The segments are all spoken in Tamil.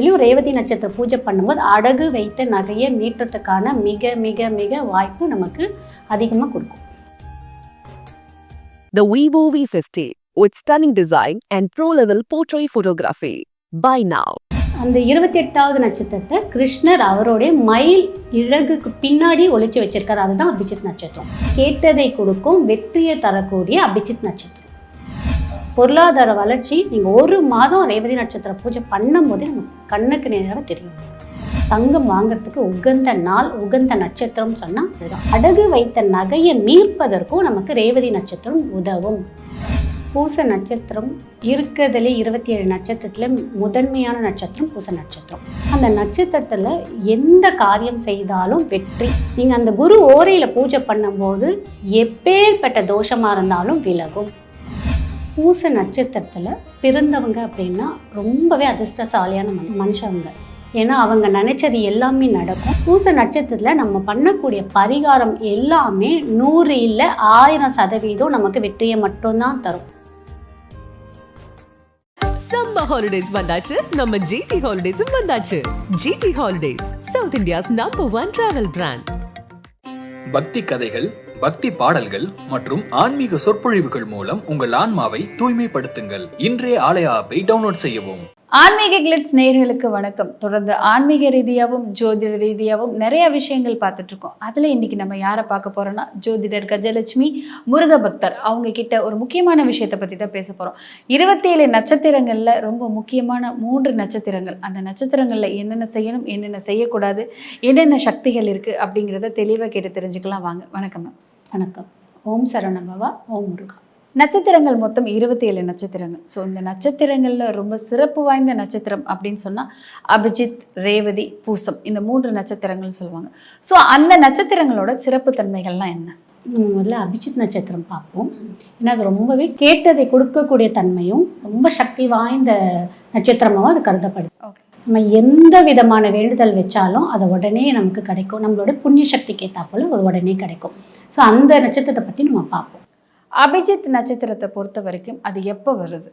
அதுலேயும் ரேவதி நட்சத்திர பூஜை பண்ணும்போது அடகு வைத்த நகையை மீட்டுறதுக்கான மிக மிக மிக வாய்ப்பு நமக்கு அதிகமாக கொடுக்கும் The Vivo V50 with stunning design and pro-level portrait photography. Buy now. அந்த இருபத்தி எட்டாவது நட்சத்திரத்தை கிருஷ்ணர் அவருடைய மயில் இழகுக்கு பின்னாடி ஒளிச்சு வச்சிருக்காரு அதுதான் அபிஜித் நட்சத்திரம் கேட்டதை கொடுக்கும் வெற்றியை தரக்கூடிய அபிஜித் நட்சத்திரம் பொருளாதார வளர்ச்சி நீங்கள் ஒரு மாதம் ரேவதி நட்சத்திர பூஜை பண்ணும்போதே நமக்கு கண்ணுக்கு நேராக தெரியும். தங்கம் வாங்குறதுக்கு உகந்த நாள் உகந்த நட்சத்திரம் சொன்னால் அடகு வைத்த நகையை மீட்பதற்கும் நமக்கு ரேவதி நட்சத்திரம் உதவும். பூச நட்சத்திரம் இருக்கிறதுலே இருபத்தி ஏழு நட்சத்திரத்தில் முதன்மையான நட்சத்திரம் பூச நட்சத்திரம். அந்த நட்சத்திரத்தில் எந்த காரியம் செய்தாலும் வெற்றி. நீங்கள் அந்த குரு ஓரையில் பூஜை பண்ணும்போது எப்பேற்பட்ட தோஷமாக இருந்தாலும் விலகும். பூச நட்சத்திரத்தில் பிறந்தவங்க அப்படின்னா ரொம்பவே அதிர்ஷ்டசாலியான மனு- மனுஷங்க. ஏன்னா அவங்க நினைச்சது எல்லாமே நடக்கும். பூச நட்சத்திரத்தில் நம்ம பண்ணக்கூடிய பரிகாரம் எல்லாமே நூறு இல்லை ஆயிரம் சதவீதம் நமக்கு வெற்றியை மட்டும்தான் தரும். சம்மர் ஹாலிடேஸ் வந்தாச்சு. நம்ம ஜிடி ஹாலிடேஸும் வந்தாச்சு. GD holidays south India's number one travel brand பக்தி கதைகள் பக்தி பாடல்கள் மற்றும் ஆன்மீக சொற்பொழிவுகள் மூலம் உங்கள் ஆன்மாவை தூய்மைப்படுத்துங்கள். இன்றைய ஆலய ஆப்பை டவுன்லோட் செய்யவும். ஆன்மீக கிளிட்ஸ் நேயர்களுக்கு வணக்கம். தொடர்ந்து ஆன்மீக ரீதியாகவும் ஜோதிட ரீதியாகவும் நிறைய விஷயங்கள் பார்த்துட்டு இருக்கோம். அதில் இன்னைக்கு நம்ம யாரை பார்க்க போறோம்னா ஜோதிடர் கஜலட்சுமி முருக பக்தர். அவங்க கிட்ட ஒரு முக்கியமான விஷயத்தை பற்றி தான் பேச போகிறோம் இருபத்தேழு நட்சத்திரங்களில் ரொம்ப முக்கியமான மூன்று நட்சத்திரங்கள். அந்த நட்சத்திரங்களில் என்னென்ன செய்யணும் என்னென்ன செய்யக்கூடாது என்னென்ன சக்திகள் இருக்குது அப்படிங்கிறத தெளிவாக கேட்டு தெரிஞ்சுக்கலாம். வாங்க வணக்கம் மேம் வணக்கம். ஓம் சரவணபவா ஓம் முருகா. நட்சத்திரங்கள் மொத்தம் இருபத்தி ஏழு நட்சத்திரங்கள். ஸோ இந்த நட்சத்திரங்களில் ரொம்ப சிறப்பு வாய்ந்த நட்சத்திரம் அப்படின்னு சொன்னால் அபிஜித் ரேவதி பூசம். இந்த மூன்று நட்சத்திரங்கள் சொல்லுவாங்க. ஸோ அந்த நட்சத்திரங்களோட சிறப்பு தன்மைகள்லாம் என்ன? நம்ம முதல்ல அபிஜித் நட்சத்திரம் பார்ப்போம். ஏன்னா அது ரொம்பவே கேட்டதை கொடுக்கக்கூடிய தன்மையும் ரொம்ப சக்தி வாய்ந்த நட்சத்திரமாகவும் அது கருதப்படுது. நம்ம எந்த விதமான வேண்டுதல் வச்சாலும் அது உடனே நமக்கு கிடைக்கும். நம்மளோட புண்ணிய சக்திக்கு ஏற்றாப்புல அது உடனே கிடைக்கும். ஸோ அந்த நட்சத்திரத்தை பற்றி நம்ம பார்ப்போம். அபிஜித் நட்சத்திரத்தை பொறுத்த வரைக்கும் அது எப்போ வருது?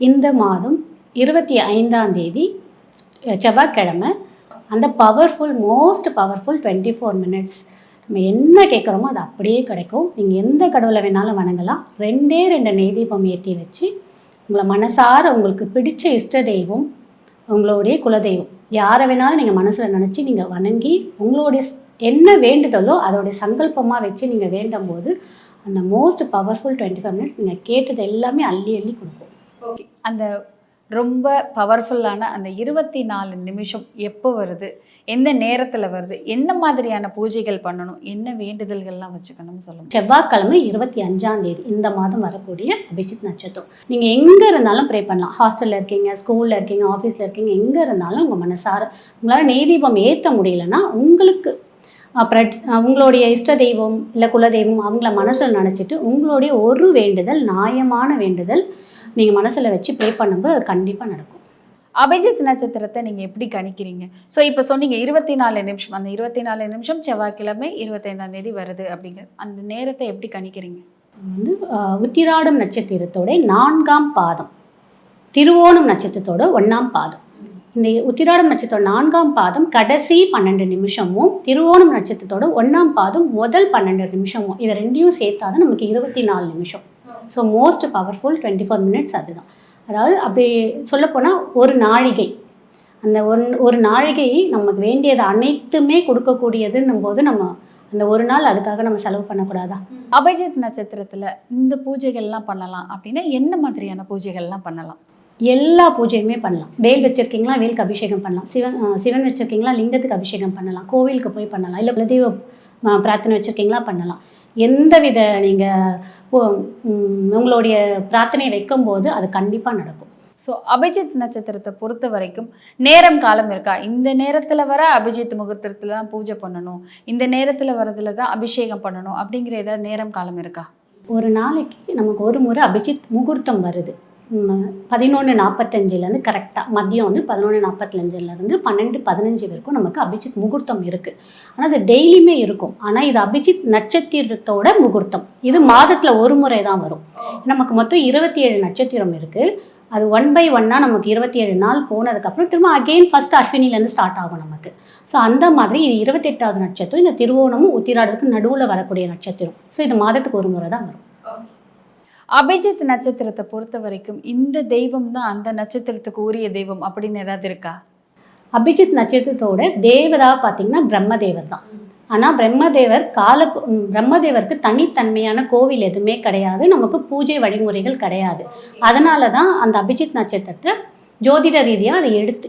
இந்த மாதம் இருபத்தி ஐந்தாம் தேதி செவ்வாய்க்கிழமை. அந்த powerful most powerful twenty four minutes நம்ம என்ன கேட்குறோமோ அது அப்படியே கிடைக்கும். நீங்கள் எந்த கடவுளை வேணாலும் வணங்கலாம். ரெண்டே ரெண்டு நெய் தீபம் ஏற்றி வச்சு உங்களை மனசார உங்களுக்கு பிடிச்ச இஷ்ட தெய்வம் உங்களுடைய குலதெய்வம். யாரை வேணாலும் நீங்கள் மனசில் நினச்சி நீங்கள் வணங்கி உங்களுடைய என்ன வேண்டுதலோ அதோடைய சங்கல்பமாக வச்சு நீங்கள் வேண்டும் போது அந்த most powerful twenty five minutes நீங்கள் கேட்டது எல்லாமே அள்ளி அள்ளி கொடுக்கும். ஓகே அந்த ரொம்ப பவர்ஃபுல்லான அந்த இருபத்தி நாலு நிமிஷம் எப்போ வருது? எந்த நேரத்தில் வருது? என்ன மாதிரியான பூஜைகள் பண்ணணும்? என்ன வேண்டுதல்கள்லாம் வச்சுக்கணும்னு சொல்லுங்க. செவ்வாய்க்கிழமை இருபத்தி அஞ்சாம் தேதி இந்த மாதம் வரக்கூடிய அபிஜித் நட்சத்திரம். நீங்கள் எங்கே இருந்தாலும் ப்ரே பண்ணலாம். ஹாஸ்டலில் இருக்கீங்க ஸ்கூலில் இருக்கீங்க ஆஃபீஸில் இருக்கீங்க எங்கே இருந்தாலும் உங்கள் மனசார உங்களால் நெய்தீபம் ஏற்ற முடியலன்னா உங்களுக்கு அஹ், உங்களுடைய இஷ்ட தெய்வம் இல்லை குலதெய்வம் அவங்கள மனசில் நினச்சிட்டு உங்களுடைய ஒரு வேண்டுதல் நியாயமான வேண்டுதல் நீங்கள் மனசில் வச்சு ப்ரே பண்ணும்போது அது கண்டிப்பாக நடக்கும். அபிஜித் நட்சத்திரத்தை நீங்கள் எப்படி கணிக்கிறீங்க? ஸோ இப்போ சொன்னீங்க இருபத்தி நாலு நிமிஷம். அந்த இருபத்தி நாலு நிமிஷம் செவ்வாய்க்கிழமை இருபத்தைந்தாம் தேதி வருது அப்படிங்கிற அந்த நேரத்தை எப்படி கணிக்கிறீங்க? வந்து உத்திராடம் நட்சத்திரத்தோட நான்காம் பாதம். திருவோணம் நட்சத்திரத்தோட ஒன்றாம் பாதம். இந்த உத்திராடம் நட்சத்திரம் நான்காம் பாதம் கடைசி பன்னெண்டு நிமிஷமும் திருவோணம் நட்சத்திரத்தோட ஒன்றாம் பாதம் முதல் பன்னெண்டு நிமிஷமும் இதை ரெண்டையும் சேர்த்தாதான் நமக்கு இருபத்தி நாலு நிமிஷம். So most powerful twenty four minutes அதுதான். அதாவது அப்படி சொல்லப்போனால் ஒரு நாழிகை. அந்த ஒரு ஒரு நாழிகை நமக்கு வேண்டியது அனைத்துமே கொடுக்கக்கூடியதுன்னும் போது நம்ம அந்த ஒரு நாள் அதுக்காக நம்ம செலவு பண்ணக்கூடாதா? அபிஜித் நட்சத்திரத்தில் இந்த பூஜைகள்லாம் பண்ணலாம் அப்படின்னா என்ன மாதிரியான பூஜைகள்லாம் பண்ணலாம்? எல்லா பூஜையுமே பண்ணலாம். வேல் வச்சிருக்கீங்களா வேலுக்கு அபிஷேகம் பண்ணலாம். சிவன் சிவன் வச்சிருக்கீங்களா லிங்கத்துக்கு அபிஷேகம் பண்ணலாம். கோவிலுக்கு போய் பண்ணலாம். இல்லை குலதெய்வ பிரார்த்தனை வச்சிருக்கீங்களா பண்ணலாம். எந்த வித நீங்கள் உங்களுடைய பிரார்த்தனையை வைக்கும்போது அது கண்டிப்பாக நடக்கும். ஸோ அபிஜித் நட்சத்திரத்தை பொறுத்த வரைக்கும் நேரம் காலம் இருக்கா? இந்த நேரத்தில் வர அபிஜித் முகூர்த்தத்தில் தான் பூஜை பண்ணணும். இந்த நேரத்தில் வரதுல தான் அபிஷேகம் பண்ணணும். அப்படிங்கிற ஏதாவது நேரம் காலம் இருக்கா? ஒரு நாளைக்கு நமக்கு ஒரு முறை அபிஜித் முகூர்த்தம் வருது. பதினொன்று நாற்பத்தஞ்சிலேருந்து கரெக்டாக மதியம் வந்து பதினொன்று நாற்பத்தஞ்சிலேருந்து பன்னெண்டு பதினஞ்சு வரைக்கும் நமக்கு அபிஜித் முகூர்த்தம் இருக்குது ஆனால் அது டெய்லியுமே இருக்கும். ஆனால் இது அபிஜித் நட்சத்திரத்தோட முகூர்த்தம். இது மாதத்தில் ஒரு முறை தான் வரும். நமக்கு மொத்தம் இருபத்தி ஏழு நட்சத்திரம் இருக்குது அது ஒன் பை ஒன்னாக நமக்கு இருபத்தி ஏழு நாள் போனதுக்கப்புறம் திரும்ப அகெயின் ஃபர்ஸ்ட் அஸ்வினிலேருந்து ஸ்டார்ட் ஆகும் நமக்கு. ஸோ அந்த மாதிரி இது இருபத்தெட்டாவது நட்சத்திரம். இந்த திருவோணமும் உத்திராடத்துக்கு நடுவில் வரக்கூடிய நட்சத்திரம். ஸோ இது மாதத்துக்கு ஒரு முறை தான் வரும். அபிஜித் நட்சத்திரத்தை பொறுத்த வரைக்கும் இந்த தெய்வம் தான் அந்த நட்சத்திரத்துக்கு உரிய தெய்வம் அப்படின்னு ஏதாவது இருக்கா? அபிஜித் நட்சத்திரத்தோட தேவதா பார்த்தீங்கன்னா பிரம்மதேவர் தான். ஆனால் பிரம்மதேவர் கால பிரம்மதேவருக்கு தனித்தன்மையான கோவில் எதுவுமே கிடையாது. நமக்கு பூஜை வழிமுறைகள் கிடையாது. அதனால தான் அந்த அபிஜித் நட்சத்திரத்தை ஜோதிட ரீதியாக அதை எடுத்து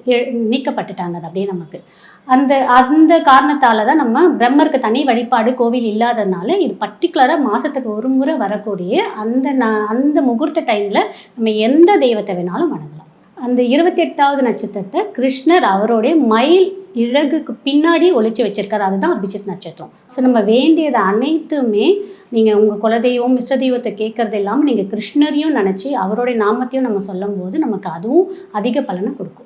நீக்கப்பட்டுட்டாங்க அது அப்படியே நமக்கு. அந்த அந்த காரணத்தால தான் நம்ம பிரம்மருக்கு தனி வழிபாடு கோவில் இல்லாததுனால இது பர்டிகுலராக மாதத்துக்கு ஒரு முறை வரக்கூடிய அந்த அந்த முகூர்த்த டைமில் நம்ம எந்த தெய்வத்தை வேணாலும் வணங்கலாம். அந்த இருபத்தி எட்டாவது நட்சத்திரத்தை கிருஷ்ணர் அவருடைய மயில் இழகுக்கு பின்னாடி ஒழிச்சு வச்சிருக்காரு. அதுதான் அபிஜித் நட்சத்திரம். ஸோ நம்ம வேண்டியது அனைத்துமே நீங்கள் உங்கள் குலதெய்வம் இஷ்ட தெய்வத்தை கேட்கறது இல்லாமல் நீங்கள் கிருஷ்ணரையும் நினச்சி அவருடைய நாமத்தையும் நம்ம சொல்லும்போது நமக்கு அதுவும் அதிக பலனை கொடுக்கும்.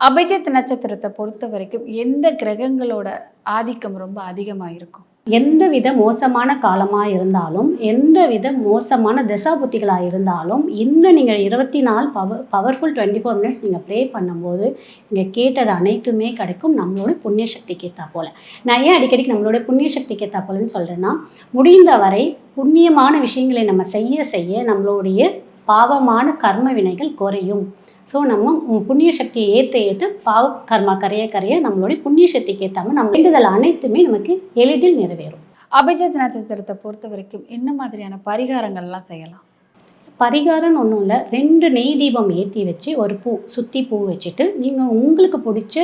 அபிஜித் நட்சத்திரத்தை பொறுத்த வரைக்கும் எந்த கிரகங்களோட ஆதிக்கம் ரொம்ப அதிகமாக இருக்கும் எந்த வித மோசமான காலமாக இருந்தாலும் எந்த வித மோசமான தசாபுத்திகளாக இருந்தாலும் இந்த நீங்கள் இருபத்தி நாலு power powerful twenty four minutes நீங்கள் ப்ரே பண்ணும்போது நீங்கள் கேட்டது அனைத்துமே கிடைக்கும். நம்மளோட புண்ணிய சக்திக்கு ஏற்றா போல். நான் ஏன் அடிக்கடிக்கு நம்மளோட புண்ணிய சக்திக்கு ஏற்றா போலன்னு சொல்கிறேன்னா முடிந்த வரை புண்ணியமான விஷயங்களை நம்ம செய்ய செய்ய நம்மளுடைய பாவமான கர்ம வினைகள் குறையும். ஸோ நம்ம புண்ணிய சக்தியை ஏற்ற ஏற்ற பாவ கர்மா கரைய கரைய நம்மளுடைய புண்ணிய சக்திக்கு ஏற்றாமல் நம்ம வேண்டுதல் அனைத்துமே நமக்கு எளிதில் நிறைவேறும். அபிஜித் நட்சத்திரத்தை பொறுத்த வரைக்கும் என்ன மாதிரியான பரிகாரங்கள்லாம் செய்யலாம்? பரிகாரம்னு ஒன்றும் இல்லை. ரெண்டு நெய் தீபம் ஏற்றி வச்சு ஒரு பூ சுற்றி பூ வச்சுட்டு நீங்கள் உங்களுக்கு பிடிச்ச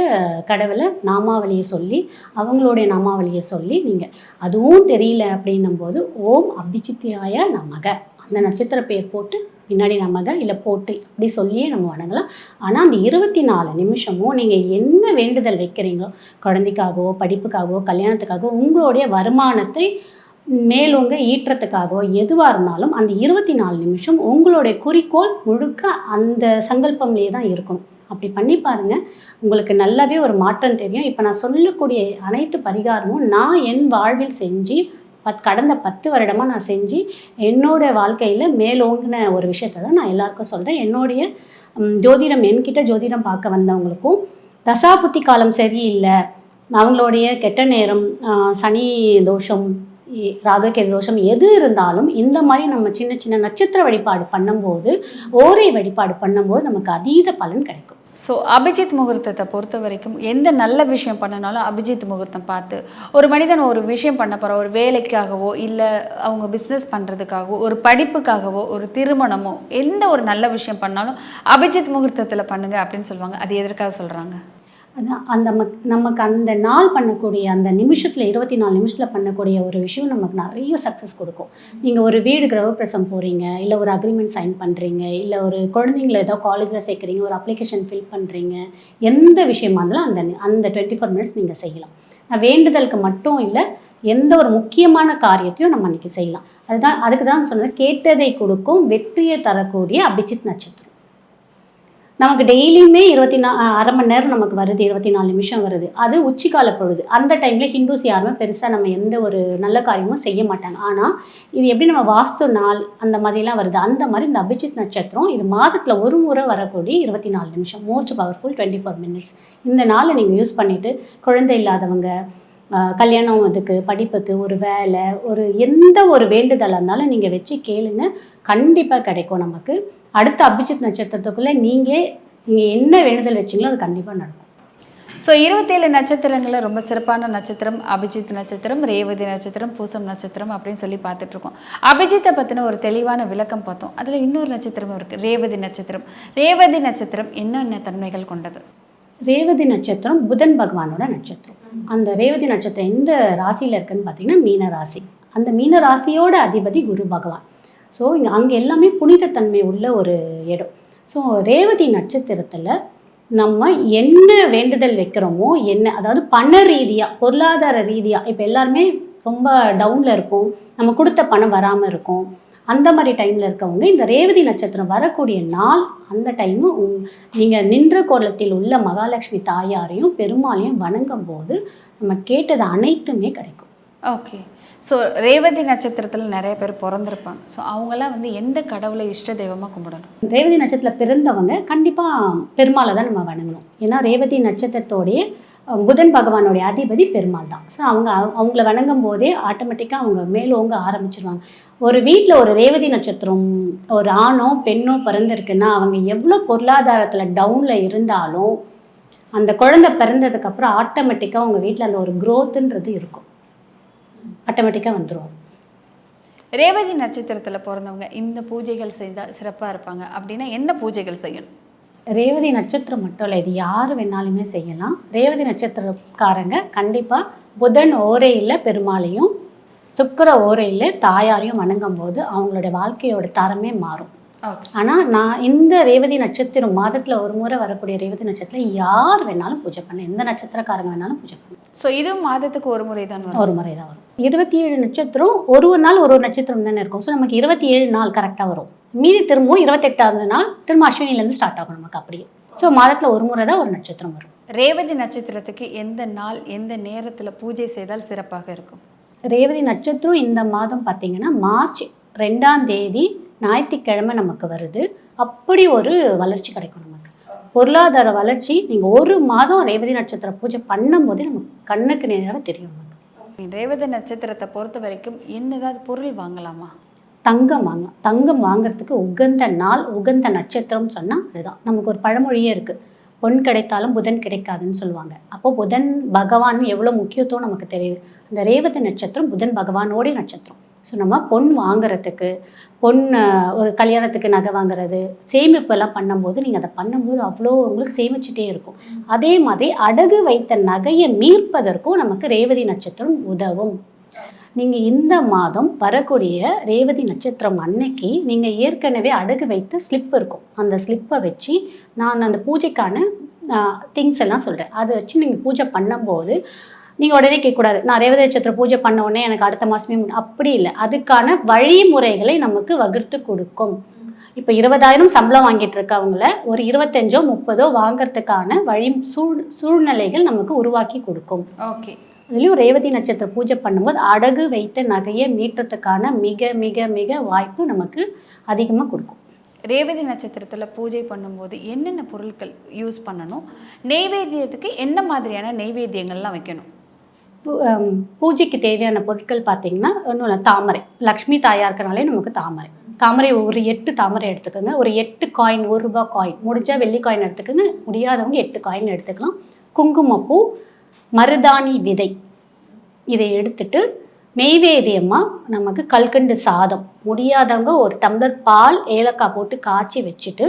கடவுளை நாமாவளியை சொல்லி அவங்களுடைய நாமாவளியை சொல்லி நீங்கள் அதுவும் தெரியல அப்படின்னும் போது ஓம் அபிஜித்தியாய நமக. அந்த நட்சத்திர பேர் போட்டு பின்னாடி நமக இல்லை போட்டு அப்படி சொல்லியே நம்ம வணங்கலாம். ஆனால் அந்த இருபத்தி நாலு நிமிஷமும் நீங்கள் என்ன வேண்டுதல் வைக்கிறீங்களோ குழந்தைக்காகவோ படிப்புக்காகவோ கல்யாணத்துக்காகவோ உங்களுடைய வருமானத்தை மேலோங்க ஈற்றத்துக்காகவோ எதுவாக இருந்தாலும் அந்த இருபத்தி நாலு நிமிஷம் உங்களுடைய குறிக்கோள் முழுக்க அந்த சங்கல்பம்லேயே தான் இருக்கணும். அப்படி பண்ணி பாருங்க. உங்களுக்கு நல்லாவே ஒரு மாற்றம் தெரியும். இப்போ நான் சொல்லக்கூடிய அனைத்து பரிகாரமும் நான் என் வாழ்வில் செஞ்சு பத் கடந்த பத்து வருடமாக நான் செஞ்சு என்னோட வாழ்க்கையில் மேலோங்கின ஒரு விஷயத்தை தான் நான் எல்லாருக்கும் சொல்கிறேன் என்னுடைய ஜோதிடம் என்கிட்ட ஜோதிடம் பார்க்க வந்தவங்களுக்கும் தசாபுத்தி காலம் சரியில்லை. அவங்களுடைய கெட்ட நேரம் சனி தோஷம் இ- தோஷம் எது இருந்தாலும் இந்த மாதிரி நம்ம சின்ன சின்ன நட்சத்திர வழிபாடு பண்ணும்போது ஓரை வழிபாடு பண்ணும்போது நமக்கு அதீத பலன் கிடைக்கும். ஸோ அபிஜித் முகூர்த்தத்தை பொறுத்த வரைக்கும் எந்த நல்ல விஷயம் பண்ணனாலும் அபிஜித் முகூர்த்தம் பார்த்து ஒரு மனிதன் ஒரு விஷயம் பண்ண போகிற ஒரு வேலைக்காகவோ இல்லை அவங்க பிஸ்னஸ் பண்ணுறதுக்காகவோ ஒரு படிப்புக்காகவோ ஒரு திருமணமோ எந்த ஒரு நல்ல விஷயம் பண்ணாலும் அபிஜித் முகூர்த்தத்தில் பண்ணுங்கள் அப்படின்னு சொல்லுவாங்க. அது எதற்காக சொல்கிறாங்க அந்த நமக்கு அந்த நாள் பண்ணக்கூடிய அந்த நிமிஷத்தில் இருபத்தி நாலு நிமிஷத்தில் பண்ணக்கூடிய ஒரு விஷயம் நமக்கு நிறைய சக்ஸஸ் கொடுக்கும். நீங்கள் ஒரு வீடு கிரகப்பிரசம் போகிறீங்க இல்லை ஒரு அக்ரிமெண்ட் சைன் பண்ணுறீங்க இல்லை ஒரு குழந்தைங்கள ஏதோ காலேஜில் சேர்க்குறீங்க ஒரு அப்ளிகேஷன் ஃபில் பண்ணுறீங்க எந்த விஷயமா இருந்தாலும் அந்த அந்த டுவெண்ட்டி ஃபோர் மினிட்ஸ் நீங்கள் செய்யலாம். நான் வேண்டுதலுக்கு மட்டும் இல்லை எந்த ஒரு முக்கியமான காரியத்தையும் நம்ம அன்றைக்கி செய்யலாம். அதுதான் அதுக்கு தான் சொன்னது கேட்டதை கொடுக்கும் வெற்றியை தரக்கூடிய அபிஜித் நட்சத்திரம். நமக்கு டெய்லியுமே இருபத்தி நா அரை மணி நேரம் நமக்கு வருது இருபத்தி நாலு நிமிஷம் வருது. அது உச்சிக்கால பொழுது. அந்த டைமில் ஹிந்துஸ் யாருமே பெருசாக நம்ம எந்த ஒரு நல்ல காரியமும் செய்ய மாட்டாங்க. ஆனால் இது எப்படி நம்ம வாஸ்து நாள் அந்த மாதிரிலாம் வருது. அந்த மாதிரி இந்த அபிஜித் நட்சத்திரம் இது மாதத்தில் ஒரு முறை வரக்கூடிய இருபத்தி நாலு நிமிஷம். Most powerful twenty four minutes இந்த நாளை நீங்கள் யூஸ் பண்ணிவிட்டு குழந்தை இல்லாதவங்க கல்யாணம் அதுக்கு படிப்புக்கு ஒரு வேலை ஒரு எந்த ஒரு வேண்டுதலாக இருந்தாலும் நீங்கள் வச்சு கேளுங்க. கண்டிப்பாக கிடைக்கும் நமக்கு. அடுத்த அபிஜித் நட்சத்திரத்துக்குள்ளே நீங்கள் நீங்கள் என்ன வேண்டுதல் வச்சீங்களோ அது கண்டிப்பாக நடக்கும். ஸோ இருபத்தேழு நட்சத்திரங்களில் ரொம்ப சிறப்பான நட்சத்திரம் அபிஜித் நட்சத்திரம் ரேவதி நட்சத்திரம் பூசம் நட்சத்திரம் அப்படின்னு சொல்லி பார்த்துட்ருக்கோம். அபிஜித்தை பற்றின ஒரு தெளிவான விளக்கம் பார்த்தோம். அதில் இன்னொரு நட்சத்திரமும் இருக்குது ரேவதி நட்சத்திரம். ரேவதி நட்சத்திரம் என்னென்ன தன்மைகள் கொண்டது? ரேவதி நட்சத்திரம் புதன் பகவானோட நட்சத்திரம். அந்த ரேவதி நட்சத்திரம் எந்த ராசியில் இருக்குன்னு பார்த்தீங்கன்னா மீன ராசி. அந்த மீன ராசியோட அதிபதி குரு பகவான். ஸோ இங்கே அங்கே எல்லாமே புனிதத்தன்மை உள்ள ஒரு இடம். ஸோ ரேவதி நட்சத்திரத்தில் நம்ம என்ன வேண்டுதல் வைக்கிறோமோ என்ன அதாவது பண ரீதியாக பொருளாதார ரீதியாக இப்போ எல்லாருமே ரொம்ப டவுனில் இருக்கும் நம்ம கொடுத்த பணம் வராமல் இருக்கும். அந்த மாதிரி டைமில் இருக்கவங்க இந்த ரேவதி நட்சத்திரம் வரக்கூடிய நாள் அந்த டைமு நீங்கள் நின்ற கோலத்தில் உள்ள மகாலட்சுமி தாயாரையும் பெருமாளையும் வணங்கும் போது நம்ம கேட்டது அனைத்துமே கிடைக்கும். ஓகே ஸோ ரேவதி நட்சத்திரத்தில் நிறைய பேர் பிறந்திருப்பாங்க. ஸோ அவங்கெல்லாம் வந்து எந்த கடவுளை இஷ்ட தெய்வமாக கும்பிடணும்? ரேவதி நட்சத்திரத்தில் பிறந்தவங்க கண்டிப்பாக பெருமாளை தான் நம்ம வணங்கணும். ஏன்னா ரேவதி நட்சத்திரத்தோடைய புதன் பகவானுடைய அதிபதி பெருமாள் தான். ஸோ அவங்க அவங்கள வணங்கும் போதே ஆட்டோமேட்டிக்காக அவங்க மேலோங்க ஆரம்பிச்சிருவாங்க. ஒரு வீட்டில் ஒரு ரேவதி நட்சத்திரம் ஒரு ஆணோ பெண்ணோ பிறந்திருக்குன்னா அவங்க எவ்வளோ பொருளாதாரத்தில் டவுனில் இருந்தாலும் அந்த குழந்தை பிறந்ததுக்கப்புறம் ஆட்டோமேட்டிக்காக அவங்க வீட்டில் அந்த ஒரு க்ரோத்துன்றது இருக்கும். ஆட்டோமேட்டிக்காக வந்துடும் ரேவதி நட்சத்திரத்தில் பிறந்தவங்க இந்த பூஜைகள் செய்தால் சிறப்பாக இருப்பாங்க. அப்படின்னா என்ன பூஜைகள் செய்யணும்? ரேவதி நட்சத்திரம் மட்டும் இல்லை இது யார் வேணாலுமே செய்யலாம். ரேவதி நட்சத்திரக்காரங்க கண்டிப்பாக புதன் ஓரையில் பெருமாளையும் சுக்கிர ஓரையில் தாயாரையும் வணங்கும் போது அவங்களோட வாழ்க்கையோட தரமே மாறும். ஆனால் நான் இந்த ரேவதி நட்சத்திரம் மாதத்தில் ஒரு முறை வரக்கூடிய ரேவதி நட்சத்திரம் யார் வேணாலும் பூஜை பண்ண எந்த நட்சத்திரக்காரங்க வேணாலும் பூஜை பண்ண ஸோ இதுவும் மாதத்துக்கு ஒரு முறை தான் வரும். ஒரு முறை தான் வரும். இருபத்தி ஏழு நட்சத்திரம் ஒரு ஒரு நாள் ஒரு ஒரு நட்சத்திரம் தானே இருக்கும். ஸோ நமக்கு இருபத்தி ஏழு நாள் கரெக்டாக வரும். மீதி திரும்பவும் இருபத்தெட்டாவது நாள் திரும்ப அஸ்வினிலேருந்து ஸ்டார்ட் ஆகும் நமக்கு அப்படியே. ஸோ மாதத்தில் ஒரு முறை தான் ஒரு நட்சத்திரம் வரும். ரேவதி நட்சத்திரத்துக்கு எந்த நாள் எந்த நேரத்தில் பூஜை செய்தால் சிறப்பாக இருக்கும்? ரேவதி நட்சத்திரம் இந்த மாதம் பார்த்தீங்கன்னா மார்ச் ரெண்டாம் தேதி ஞாயிற்றுக்கிழமை நமக்கு வருது. அப்படி ஒரு வளர்ச்சி கிடைக்கும் நமக்கு. பொருளாதார வளர்ச்சி நீங்கள் ஒரு மாதம் ரேவதி நட்சத்திர பூஜை பண்ணும்போதே நமக்கு கண்ணுக்கு நேராக தெரியும். ரேவதி நட்சத்திரத்தை பொறுத்த வரைக்கும் என்னதாவது பொருள் வாங்கலாமா? தங்கம் வாங்க தங்கம் வாங்குறதுக்கு உகந்த நாள் உகந்த நட்சத்திரம்னு சொன்னால் அதுதான். நமக்கு ஒரு பழமொழியே இருக்குது பொன் கிடைத்தாலும் புதன் கிடைக்காதுன்னு சொல்லுவாங்க. அப்போ புதன் பகவான் எவ்வளோ முக்கியத்துவம் நமக்கு தெரியுது. அந்த ரேவதி நட்சத்திரம் புதன் பகவானோடைய நட்சத்திரம். ஸோ நம்ம பொன் வாங்குறதுக்கு பொன் ஒரு கல்யாணத்துக்கு நகை வாங்குறது சேமிப்பு எல்லாம் பண்ணும்போது நீங்கள் அதை பண்ணும்போது அவ்வளோ உங்களுக்கு சேமிச்சுட்டே இருக்கும். அதே மாதிரி அடகு வைத்த நகையை மீட்பதற்கும் நமக்கு ரேவதி நட்சத்திரம் உதவும். நீங்கள் இந்த மாதம் வரக்கூடிய ரேவதி நட்சத்திரம் அன்னைக்கு நீங்கள் ஏற்கனவே அடகு வைத்த ஸ்லிப் இருக்கும். அந்த ஸ்லிப்பை வச்சு நான் அந்த பூஜைக்கான திங்ஸ் எல்லாம் சொல்கிறேன் அதை வச்சு நீங்கள் பூஜை பண்ணும்போது நீங்கள் உடனே கேட்கக்கூடாது. நான் ரேவதி நட்சத்திர பூஜை பண்ண உடனே எனக்கு அடுத்த மாதமே அப்படி இல்லை. அதுக்கான வழிமுறைகளை நமக்கு வகுத்து கொடுக்கும். இப்போ இருபதாயிரம் சம்பளம் வாங்கிட்டு இருக்கவங்கள ஒரு இருபத்தஞ்சோ முப்பதோ வாங்குறதுக்கான வழி சூழ் சூழ்நிலைகள் நமக்கு உருவாக்கி கொடுக்கும். ஓகே. அதுலேயும் ரேவதி நட்சத்திர பூஜை பண்ணும்போது அடகு வைத்த நகையை மீட்டத்துக்கான மிக மிக மிக வாய்ப்பு நமக்கு அதிகமாக கொடுக்கும். ரேவதி நட்சத்திரத்தில் பூஜை பண்ணும்போது என்னென்ன பொருட்கள் யூஸ் பண்ணணும்? நெய்வேத்தியத்துக்கு என்ன மாதிரியான நெய்வேத்தியங்கள்லாம் வைக்கணும்? பூஜைக்கு தேவையான பொருட்கள் பார்த்தீங்கன்னா ஒன்றும் இல்லை தாமரை. லக்ஷ்மி தாயா இருக்கனாலே நமக்கு தாமரை. தாமரை ஒரு எட்டு தாமரை எடுத்துக்கோங்க. ஒரு எட்டு காயின் ஒரு ரூபாய் காயின் முடிஞ்சால் வெள்ளி காயின் எடுத்துக்கோங்க. முடியாதவங்க எட்டு காயின் எடுத்துக்கலாம். குங்குமப்பூ மருதாணி விதை. இதை எடுத்துட்டு நெய்வேதியமாக நமக்கு கல்கண்டு சாதம். முடியாதவங்க ஒரு டம்ளர் பால் ஏலக்காய் போட்டு காய்ச்சி வச்சுட்டு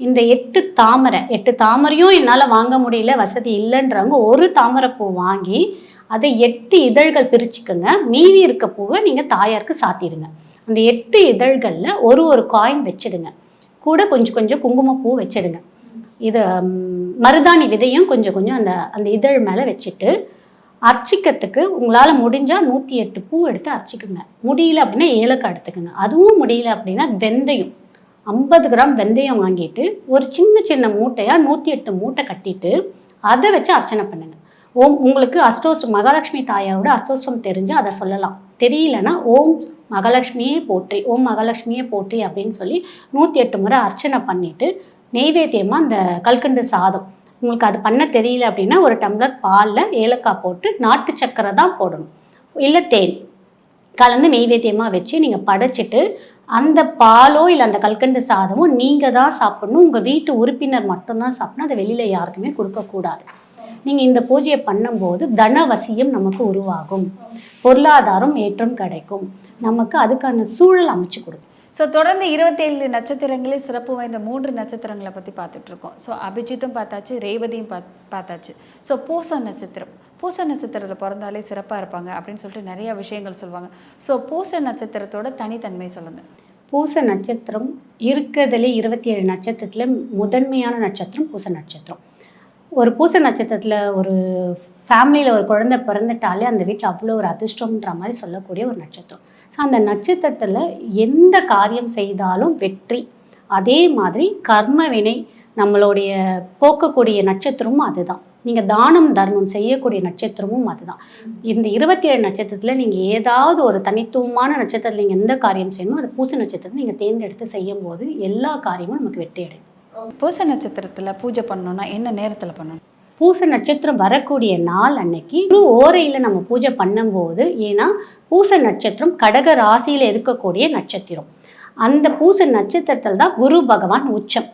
இந்த எட்டு தாமரை எட்டு தாமரையும் என்னால் வாங்க முடியல வசதி இல்லைன்றவங்க ஒரு தாமரை பூ வாங்கி அதை எட்டு இதழ்கள் பிரிச்சுக்கோங்க. மீதி இருக்க பூவை நீங்கள் தாயாருக்கு சாத்திடுங்க. அந்த எட்டு இதழ்களில் ஒரு ஒரு காயின் வச்சிடுங்க. கூட கொஞ்சம் கொஞ்சம் குங்குமப்பூ வச்சிடுங்க. இது மருதாணி விதையும் கொஞ்சம் கொஞ்சம் அந்த அந்த இதழ் மேலே வச்சுட்டு அர்ச்சிக்கிறதுக்கு உங்களால் முடிஞ்சால் நூற்றி எட்டு பூ எடுத்து அர்ச்சிக்குங்க. முடியல அப்படின்னா ஏலக்காய் எடுத்துக்கோங்க. அதுவும் முடியல அப்படின்னா வெந்தயம். ஐம்பது கிராம் வெந்தயம் வாங்கிட்டு ஒரு சின்ன சின்ன மூட்டையாக நூற்றி எட்டு மூட்டை கட்டிட்டு அதை வச்சு அர்ச்சனை பண்ணுங்க. ஓம் உங்களுக்கு அஷ்டோஸ்ரம் மகாலட்சுமி தாயாரோட அஷ்டோஸ்ரம் தெரிஞ்சு அதை சொல்லலாம். தெரியலனா ஓம் மகாலட்சுமியே போற்றி ஓம் மகாலட்சுமியே போற்றி அப்படின்னு சொல்லி நூற்றி எட்டு முறை அர்ச்சனை பண்ணிவிட்டு நெய்வேத்தியமாக அந்த கல்கண்டு சாதம். உங்களுக்கு அது பண்ண தெரியல அப்படின்னா ஒரு டம்ளர் பாலில் ஏலக்காய் போட்டு நாட்டு சக்கரை தான் போடணும். இல்லை தேன். கலந்து நெய்வேத்தியமாக வச்சு நீங்கள் படைச்சிட்டு அந்த பாலோ இல்லை அந்த கல்கண்டு சாதமோ நீங்கள் தான் சாப்பிடணும். உங்கள் வீட்டு உறுப்பினர் மட்டும்தான் சாப்பிடணும். அதை வெளியில் யாருக்குமே கொடுக்கக்கூடாது. நீங்கள் இந்த பூஜையை பண்ணும்போது தனவசியம் நமக்கு உருவாகும். பொருளாதாரம் ஏற்றம் கிடைக்கும். நமக்கு அதுக்கான சூழல் அமைச்சு கொடுக்கும். ஸோ தொடர்ந்து இருபத்தேழு நட்சத்திரங்களே சிறப்பு வாய்ந்த மூன்று நட்சத்திரங்களை பற்றி பார்த்துட்டு இருக்கோம். ஸோ அபிஜித்தும் பார்த்தாச்சு ரேவதியும் பாத் பார்த்தாச்சு. ஸோ பூச நட்சத்திரம். பூச நட்சத்திரத்தில் பிறந்தாலே சிறப்பாக இருப்பாங்க அப்படின்னு சொல்லிட்டு நிறைய விஷயங்கள் சொல்லுவாங்க. ஸோ பூச நட்சத்திரத்தோட தனித்தன்மை சொல்லுங்கள் பூச நட்சத்திரம் இருக்கிறதுலே இருபத்தி ஏழு நட்சத்திரத்தில் முதன்மையான நட்சத்திரம் பூச நட்சத்திரம். ஒரு பூச நட்சத்திரத்தில் ஒரு ஃபேமிலியில் ஒரு குழந்தை பிறந்துட்டாலே அந்த வீட்டில் அவ்வளோ ஒரு அதிர்ஷ்டம்ன்ற மாதிரி சொல்லக்கூடிய ஒரு நட்சத்திரம். ஸோ அந்த நட்சத்திரத்தில் எந்த காரியம் செய்தாலும் வெற்றி. அதே மாதிரி கர்ம வினை நம்மளுடைய போக்கக்கூடிய நட்சத்திரமும் அதுதான். நீங்கள் தானம் தர்மம் செய்யக்கூடிய நட்சத்திரமும் அதுதான். இந்த இருபத்தி ஏழு நட்சத்திரத்தில் நீங்கள் ஏதாவது ஒரு தனித்துவமான நட்சத்திரத்தில் நீங்கள் எந்த காரியம் செய்யணுமோ அது பூச நட்சத்திரத்தை நீங்கள் தேர்ந்தெடுத்து செய்யும் போது எல்லா காரியமும் நமக்கு வெற்றி அடையும் பூச நட்சத்திரத்தில் பூஜை பண்ணணும்னா என்ன நேரத்தில் பண்ணணும்? பூச நட்சத்திரம் வரக்கூடிய நாள் அன்னைக்கு குரு ஓரையில் நம்ம பூஜை பண்ணும்போது ஏன்னா பூச நட்சத்திரம் கடக ராசியில் இருக்கக்கூடிய நட்சத்திரம். அந்த பூச நட்சத்திரத்தில் தான் குரு பகவான் உச்சம்.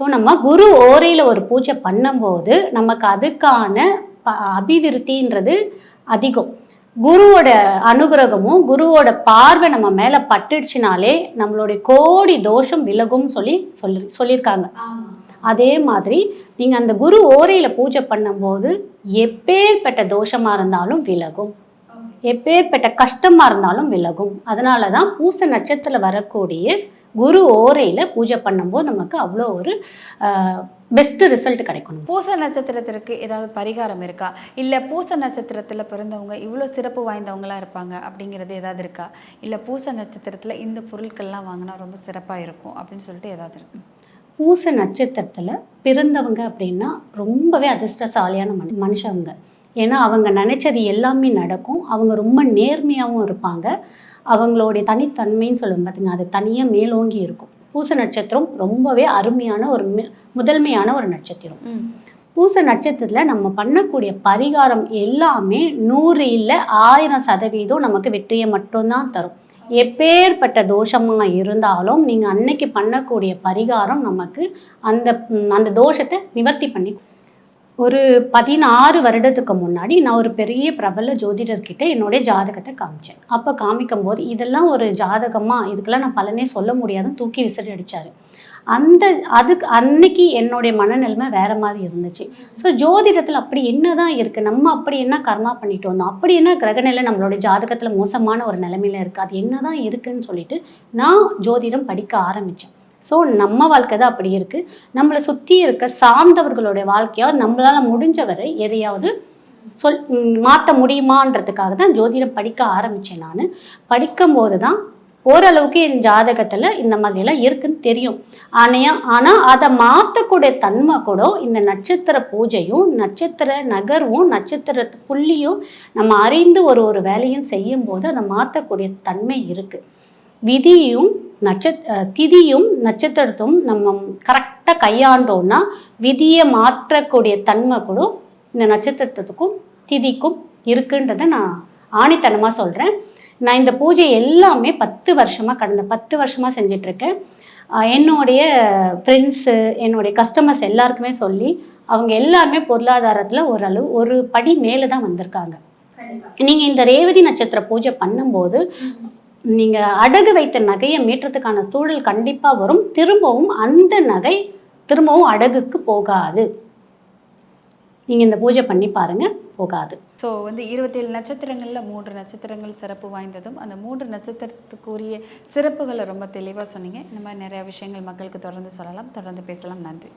ஸோ நம்ம குரு ஓரையில் ஒரு பூஜை பண்ணும்போது நமக்கு அதுக்கான ப- அபிவிருத்தின்றது அதிகம். குருவோட அனுகிரகமும் குருவோட பார்வை நம்ம மேலே பட்டுடுச்சுனாலே நம்மளுடைய கோடி தோஷம் விலகும் சொல்லி சொல்லி சொல்லியிருக்காங்க. அதே மாதிரி நீங்கள் அந்த குரு ஓரையில் பூஜை பண்ணும்போது எப்பேற்பட்ட தோஷமாக இருந்தாலும் விலகும். எப்பேற்பட்ட கஷ்டமாக இருந்தாலும் விலகும். அதனால தான் பூச நட்சத்திரத்தில் வரக்கூடிய குரு ஓரையில் பூஜை பண்ணும்போது நமக்கு அவ்வளோ ஒரு பெஸ்ட் ரிசல்ட் கிடைக்கணும். பூச நட்சத்திரத்திற்கு ஏதாவது பரிகாரம் இருக்கா? இல்லை பூச நட்சத்திரத்தில் பிறந்தவங்க இவ்வளோ சிறப்பு வாய்ந்தவங்களா இருப்பாங்க அப்படிங்கிறது ஏதாவது இருக்கா? இல்லை பூச நட்சத்திரத்தில் இந்த பொருட்கள்லாம் வாங்கினா ரொம்ப சிறப்பாக இருக்கும் அப்படின்னு சொல்லிட்டு ஏதாவது இருக்கு? பூச நட்சத்திரத்தில் பிறந்தவங்க அப்படின்னா ரொம்பவே அதிர்ஷ்டசாலியான மனு மனுஷங்க. ஏன்னா அவங்க நினைச்சது எல்லாமே நடக்கும். அவங்க ரொம்ப நேர்மையாகவும் இருப்பாங்க. அவங்களுடைய தனித்தன்மைன்னு சொல்லுவோம் பார்த்தீங்க அது தனியாக மேலோங்கி இருக்கும். பூச நட்சத்திரம் ரொம்பவே அருமையான ஒரு முதன்மையான ஒரு நட்சத்திரம். பூச நட்சத்திரத்தில் நம்ம பண்ணக்கூடிய பரிகாரம் எல்லாமே நூறு இல்லை ஆயிரம் சதவீதம் நமக்கு வெற்றியை மட்டும்தான் தரும். எப்பேற்பட்ட தோஷமாக இருந்தாலும் நீங்கள் அன்னைக்கு பண்ணக்கூடிய பரிகாரம் நமக்கு அந்த அந்த தோஷத்தை நிவர்த்தி பண்ணி ஒரு பதினாறு வருடத்துக்கு முன்னாடி நான் ஒரு பெரிய பிரபல ஜோதிடர்கிட்ட என்னுடைய ஜாதகத்தை காமிச்சேன். அப்போ காமிக்கும் போது இதெல்லாம் ஒரு ஜாதகமா இதுக்கெல்லாம் நான் பலனே சொல்ல முடியாதுன்னு தூக்கி விசிறி அடிச்சாரு. அந்த அதுக்கு அன்னைக்கு என்னுடைய மனநிலைமை வேற மாதிரி இருந்துச்சு. ஸோ ஜோதிடத்தில் அப்படி என்னதான் இருக்கு? நம்ம அப்படி என்ன கர்மா பண்ணிட்டு வந்தோம்? அப்படி என்ன கிரகநிலை நம்மளுடைய ஜாதகத்தில் மோசமான ஒரு நிலைமையில இருக்கு? அது என்னதான் இருக்குன்னு சொல்லிட்டு நான் ஜோதிடம் படிக்க ஆரம்பித்தேன் ஸோ நம்ம வாழ்க்கை தான் அப்படி இருக்குது நம்மளை சுற்றி இருக்க சார்ந்தவர்களுடைய வாழ்க்கையாவது நம்மளால் முடிஞ்ச வரை எதையாவது சொல் மாற்ற முடியுமான்றதுக்காக தான் ஜோதிடம் படிக்க ஆரம்பித்தேன் நான். படிக்கும்போது தான் ஓரளவுக்கு என் ஜாதகத்தில் இந்த மாதிரிலாம் இருக்குன்னு தெரியும். ஆனால் ஆனால் அதை மாற்றக்கூடிய தன்மை கூட இந்த நட்சத்திர பூஜையும் நட்சத்திர நகர்வும் நட்சத்திர புள்ளியும் நம்ம அறிந்து ஒரு ஒரு வேலையும் செய்யும்போது அதை மாற்றக்கூடிய தன்மை இருக்குது விதியும் நட்சத் திதியும் நட்சத்திரத்தும் நம்ம கரெக்டாக கையாண்டோம்னா விதியை மாற்றக்கூடிய தன்மை கூட இந்த நட்சத்திரத்துக்கும் திதிக்கும் இருக்குன்றதை நான் ஆணித்தனமாக சொல்கிறேன் நான் இந்த பூஜை எல்லாமே பத்து வருஷமாக கடந்த பத்து வருஷமாக செஞ்சிட்ருக்கேன். என்னுடைய ஃப்ரெண்ட்ஸு என்னுடைய கஸ்டமர்ஸ் எல்லாருக்குமே சொல்லி அவங்க எல்லாருமே பொருளாதாரத்தில் ஓரளவு ஒரு படி மேலே தான் வந்திருக்காங்க நீங்கள் இந்த ரேவதி நட்சத்திர பூஜை பண்ணும்போது நீங்கள் அடகு வைத்த நகையை மீட்டுறதுக்கான சூழல் கண்டிப்பாக வரும். திரும்பவும் அந்த நகை திரும்பவும் அடகுக்கு போகாது. நீங்கள் இந்த பூஜை பண்ணி பாருங்க போகாது. ஸோ வந்து இருபத்தேழு நட்சத்திரங்களில் மூன்று நட்சத்திரங்கள் சிறப்பு வாய்ந்ததும் அந்த மூன்று நட்சத்திரத்துக்குரிய சிறப்புகளை ரொம்ப தெளிவாக சொன்னீங்க. இந்த மாதிரி நிறைய விஷயங்கள் மக்களுக்கு தொடர்ந்து சொல்லலாம். தொடர்ந்து பேசலாம். நன்றி.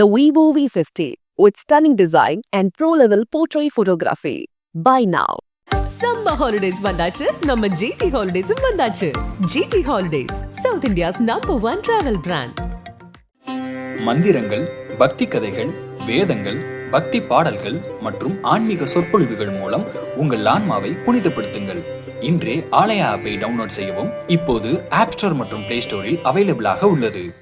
The Vivo V50 with stunning design and pro-level portrait photography. Buy now. Summer holidays வந்தாச்சு. நம்ம ஜிடி ஹாலிடேஸும் வந்தாச்சு. GD holidays south India's number one travel brand மந்திரங்கள் பக்தி கதைகள் வேதங்கள் பக்தி பாடல்கள் மற்றும் ஆன்மீக சொற்பொழிவுகள் மூலம் உங்கள் ஆன்மாவை புனிதப்படுத்துங்கள். இன்றே ஆலயா ஆப்பை டவுன்லோட் செய்யவும் இப்போது ஆப் ஸ்டோர் மற்றும் பிளே ஸ்டோரில் அவைலபிளாக உள்ளது.